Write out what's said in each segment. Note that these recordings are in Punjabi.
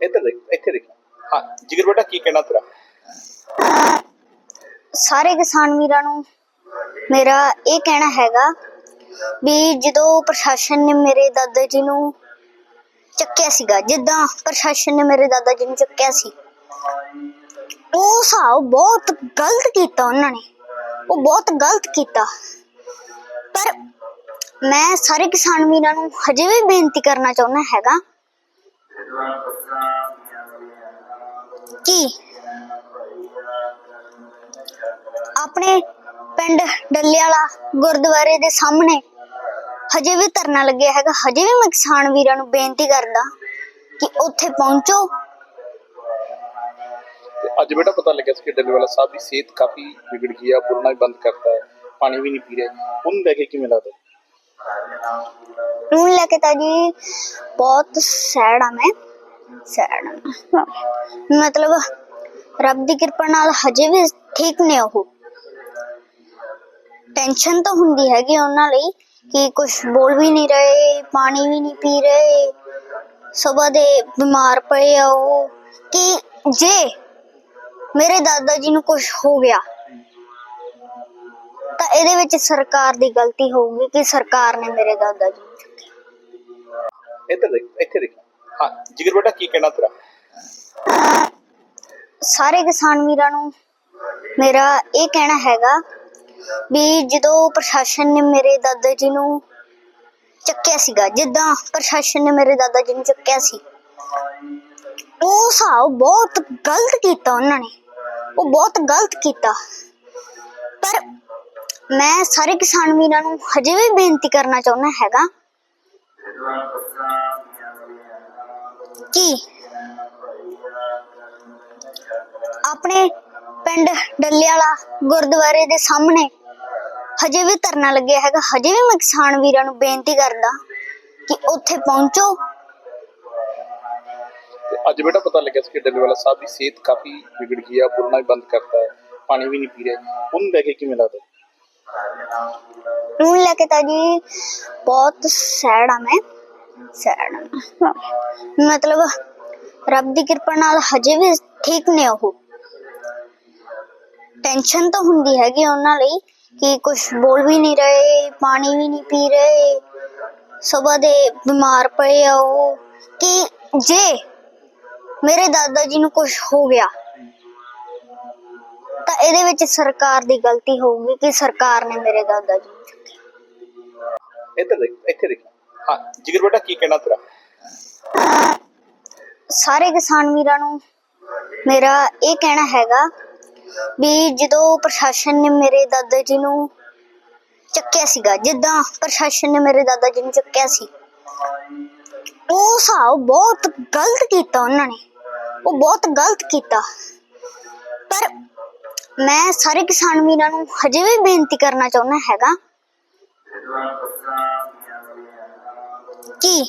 ਇੱਧਰ ਦੇਖ, ਇੱਥੇ ਦੇਖ। ਹਾਂ, ਜਿਗਰ ਬੇਟਾ, ਕੀ ਕਹਿਣਾ ਤੇਰਾ? ਸਾਰੇ ਕਿਸਾਨ ਵੀਰਾਂ ਨੂੰ ਮੇਰਾ ਇਹ ਕਹਿਣਾ ਹੈਗਾ ਵੀ ਜਦੋਂ ਪ੍ਰਸ਼ਾਸਨ ਨੇ ਮੇਰੇ ਦਾਦਾ ਜੀ ਨੂੰ ਚੱਕਿਆ ਸੀਗਾ, ਜਿੱਦਾਂ ਪ੍ਰਸ਼ਾਸਨ ਨੇ ਮੇਰੇ ਦਾਦਾ ਜੀ ਨੂੰ ਚੱਕਿਆ ਸੀ, ਉਹ ਹਿਸਾਬ ਬਹੁਤ ਗਲਤ ਕੀਤਾ ਉਹਨਾਂ ਨੇ। ਉਹ ਬਹੁਤ ਗਲਤ ਕੀਤਾ। ਪਰ ਮੈਂ ਸਾਰੇ ਕਿਸਾਨ ਵੀਰਾਂ ਨੂੰ ਹਜੇ ਵੀ ਬੇਨਤੀ ਕਰਨਾ ਚਾਹੁੰਦਾ ਹੈਗਾ ਕਿ ਆਪਣੇ ਪਿੰਡ ਡੱਲੇ ਵਾਲਾ ਗੁਰਦੁਆਰੇ ਦੇ ਸਾਹਮਣੇ ਹਜੇ ਵੀ ਧਰਨਾ ਲੱਗਿਆ ਹੈਗਾ। ਹਜੇ ਵੀ ਮੈਂ ਕਿਸਾਨ ਵੀਰਾਂ ਨੂੰ ਬੇਨਤੀ ਕਰਦਾ ਕਿ ਉੱਥੇ ਪਹੁੰਚੋ। ਤੇ ਅੱਜ ਬੇਟਾ ਪਤਾ ਲੱਗਿਆ ਸੀ ਕਿ ਡੱਲੇਵਾਲਾ ਸਾਹਿਬ ਦੀ ਸਿਹਤ ਕਾਫੀ ਵਿਗੜ ਗਈ ਆ ਬੋਲਣਾ ਵੀ ਬੰਦ ਕਰਤਾ ਹੈ ਪਾਣੀ ਵੀ ਨਹੀਂ ਪੀ ਰਹੇ। ਉਹਨੂੰ ਲੈ ਕੇ ਕਿਵੇਂ ਲੱਗਦਾ? ਨੂੰ ਲੈ ਕੇ ਤਾਂ ਜੀ ਬਹੁਤ ਸੈਡ ਆ ਮੈਂ। ਸੈਡ। ਮਤਲਬ ਰੱਬ ਦੀ ਕਿਰਪਾ ਨਾਲ ਹਜੇ ਵੀ ਠੀਕ ਨੇ ਉਹ। ਟੈਨਸ਼ਨ ਤਾਂ ਹੁੰਦੀ ਹੈਗੀ ਉਹਨਾਂ ਲਈ ਕਿ ਕੁਝ ਬੋਲ ਵੀ ਨਹੀਂ ਰਹੇ, ਪਾਣੀ ਵੀ ਨਹੀਂ ਪੀ ਰਹੇ, ਸਵੇਰ ਦੇ ਬਿਮਾਰ ਪਏ ਆ ਉਹ। ਕਿ ਜੇ ਮੇਰੇ ਦਾਦਾ ਜੀ ਨੂੰ ਕੁਝ ਹੋ ਗਿਆ, ਤਾਂ ਇਹਦੇ ਵਿੱਚ ਸਰਕਾਰ ਦੀ ਗਲਤੀ ਹੋਊਗੀ ਕਿ ਸਰਕਾਰ ਨੇ ਮੇਰੇ ਦਾਦਾ ਜੀ ਨੂੰ ਚੁੱਕਿਆ। ਇੱਧਰ ਦੇਖ, ਇੱਥੇ ਦੇਖ। ਹਾਂ, ਜਿਗਰ ਬੇਟਾ, ਕੀ ਕਹਿਣਾ ਤੇਰਾ? ਸਾਰੇ ਕਿਸਾਨ ਵੀਰਾਂ ਨੂੰ ਮੇਰਾ ਇਹ ਕਹਿਣਾ ਹੈਗਾ ਵੀ ਜਦੋਂ ਪ੍ਰਸ਼ਾਸਨ ਨੇ ਮੇਰੇ ਦਾਦਾ ਜੀ ਨੂੰ ਚੱਕਿਆ ਸੀਗਾ, ਜਿੱਦਾਂ ਪ੍ਰਸ਼ਾਸਨ ਨੇ ਮੇਰੇ ਦਾਦਾ ਜੀ ਨੂੰ ਚੱਕਿਆ ਸੀ, ਉਹ ਹਿਸਾਬ ਬਹੁਤ ਗਲਤ ਕੀਤਾ ਉਹਨਾਂ ਨੇ, ਉਹ ਬਹੁਤ ਗਲਤ ਕੀਤਾ। ਪਰ ਮੈਂ ਸਾਰੇ ਕਿਸਾਨ ਵੀਰਾਂ ਨੂੰ ਹਜੇ ਵੀ ਬੇਨਤੀ ਕਰਨਾ ਚਾਹੁੰਦਾ ਹੈਗਾ ਕਿ? ਆਪਣੇ ਪਿੰਡ ਡੱਲੇ ਵਾਲਾ ਗੁਰਦੁਆਰੇ ਦੇ ਸਾਹਮਣੇ ਹਜੇ ਵੀ ਧਰਨਾ ਲੱਗਿਆ ਹੈਗਾ। ਹਜੇ ਵੀ ਮੈਂ ਕਿਸਾਨ ਵੀਰਾਂ ਨੂੰ ਬੇਨਤੀ ਕਰਦਾ ਕਿ ਉੱਥੇ ਪਹੁੰਚੋ। ਤੇ ਅੱਜ ਬੇਟਾ ਪਤਾ ਲੱਗਿਆ ਸੀ ਕਿ ਡੱਲੇਵਾਲਾ ਸਾਹਿਬ ਦੀ ਸਿਹਤ ਕਾਫੀ ਵਿਗੜ ਗਈ ਆ ਬੋਲਣਾ ਵੀ ਬੰਦ ਕਰਤਾ ਹੈ ਪਾਣੀ ਵੀ ਨਹੀਂ ਪੀ ਰਹੇ। ਉਹਨੂੰ ਲੈ ਕੇ ਕਿਵੇਂ ਲੱਗਦਾ? ਨੂੰ ਲੈ ਕੇ ਤਾਂ ਜੀ ਬਹੁਤ ਸੈਡ ਆ ਮੈਂ। ਸੈਡ। ਮਤਲਬ ਰੱਬ ਦੀ ਕਿਰਪਾ ਨਾਲ ਹਜੇ ਵੀ ਠੀਕ ਨੇ ਉਹ। ਟੈਨਸ਼ਨ ਤਾਂ ਹੁੰਦੀ ਹੈਗੀ ਉਹਨਾਂ ਲਈ ਕਿ ਕੁਝ ਬੋਲ ਵੀ ਨਹੀਂ ਰਹੇ, ਪਾਣੀ ਵੀ ਨਹੀਂ ਪੀ ਰਹੇ, ਸਵੇਰ ਦੇ ਬਿਮਾਰ ਪਏ ਆ ਉਹ। ਕਿ ਜੇ ਮੇਰੇ ਦਾਦਾ ਜੀ ਨੂੰ ਕੁਝ ਹੋ ਗਿਆ, ਤਾਂ ਇਹਦੇ ਵਿੱਚ ਸਰਕਾਰ ਦੀ ਗਲਤੀ ਹੋਊਗੀ ਕਿ ਸਰਕਾਰ ਨੇ ਮੇਰੇ ਦਾਦਾ ਜੀ ਨੂੰ ਚੁੱਕਿਆ। ਇੱਧਰ ਦੇਖ, ਇੱਥੇ ਦੇਖ। ਹਾਂ, ਜਿਗਰ ਬੇਟਾ, ਕੀ ਕਹਿਣਾ ਤੇਰਾ? ਸਾਰੇ ਕਿਸਾਨ ਵੀਰਾਂ ਨੂੰ ਮੇਰਾ ਇਹ ਕਹਿਣਾ ਹੈਗਾ ਵੀ ਜਦੋਂ ਪ੍ਰਸ਼ਾਸਨ ਨੇ ਮੇਰੇ ਦਾਦਾ ਜੀ ਨੂੰ ਚੱਕਿਆ ਸੀਗਾ, ਜਿੱਦਾਂ ਪ੍ਰਸ਼ਾਸਨ ਨੇ ਮੇਰੇ ਦਾਦਾ ਜੀ ਨੂੰ ਚੱਕਿਆ ਸੀ, ਉਹ ਹਿਸਾਬ ਬਹੁਤ ਗਲਤ ਕੀਤਾ ਉਹਨਾਂ ਨੇ, ਉਹ ਬਹੁਤ ਗਲਤ ਕੀਤਾ। ਪਰ ਮੈਂ ਸਾਰੇ ਕਿਸਾਨ ਵੀਰਾਂ ਨੂੰ ਹਜੇ ਵੀ ਬੇਨਤੀ ਕਰਨਾ ਚਾਹੁੰਦਾ ਹੈਗਾ ਕਿ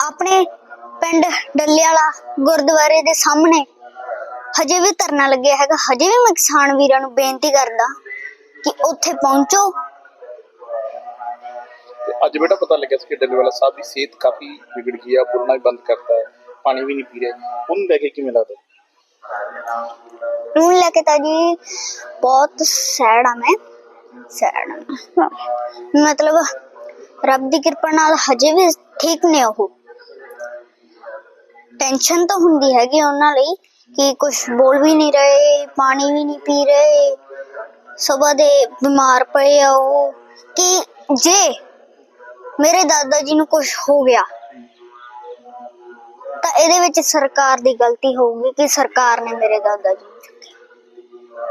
ਆਪਣੇ ਪਿੰਡ ਡੱਲੇ ਵਾਲਾ ਗੁਰਦੁਆਰੇ ਦੇ ਸਾਹਮਣੇ ਹਜੇ ਵੀ ਧਰਨਾ ਲੱਗਿਆ ਹੈਗਾ। ਹਜੇ ਵੀ ਮੈਂ ਕਿਸਾਨ ਵੀਰਾਂ ਨੂੰ ਬੇਨਤੀ ਕਰਦਾ ਕਿ ਉੱਥੇ ਪਹੁੰਚੋ। ਤੇ ਅੱਜ ਬੇਟਾ ਪਤਾ ਲੱਗਿਆ ਸੀ ਕਿ ਡੱਲੇਵਾਲਾ ਸਾਹਿਬ ਦੀ ਸਿਹਤ ਕਾਫੀ ਵਿਗੜ ਗਈ ਆ ਬੋਲਣਾ ਵੀ ਬੰਦ ਕਰਤਾ ਹੈ ਪਾਣੀ ਵੀ ਨਹੀਂ ਪੀ ਰਹੇ। ਉਹਨੂੰ ਲੈ ਕੇ ਕਿਵੇਂ ਲੱਗਦਾ? ਨੂੰ ਲੈ ਕੇ ਤਾਂ ਜੀ ਬਹੁਤ ਸੈਡ ਆ ਮੈਂ। ਸੈਡ। ਮਤਲਬ ਰੱਬ ਦੀ ਕਿਰਪਾ ਨਾਲ ਹਜੇ ਵੀ ਠੀਕ ਨੇ ਉਹ। ਟੈਨਸ਼ਨ ਤਾਂ ਹੁੰਦੀ ਹੈਗੀ ਉਹਨਾਂ ਲਈ ਕਿ ਕੁਝ ਬੋਲ ਵੀ ਨਹੀਂ ਰਹੇ, ਪਾਣੀ ਵੀ ਨਹੀਂ ਪੀ ਰਹੇ, ਸਵੇਰ ਦੇ ਬਿਮਾਰ ਪਏ ਆ ਉਹ। ਕਿ ਜੇ ਮੇਰੇ ਦਾਦਾ ਜੀ ਨੂੰ ਕੁਝ ਹੋ ਗਿਆ, ਤਾਂ ਇਹਦੇ ਵਿੱਚ ਸਰਕਾਰ ਦੀ ਗਲਤੀ ਹੋਊਗੀ ਕਿ ਸਰਕਾਰ ਨੇ ਮੇਰੇ ਦਾਦਾ ਜੀ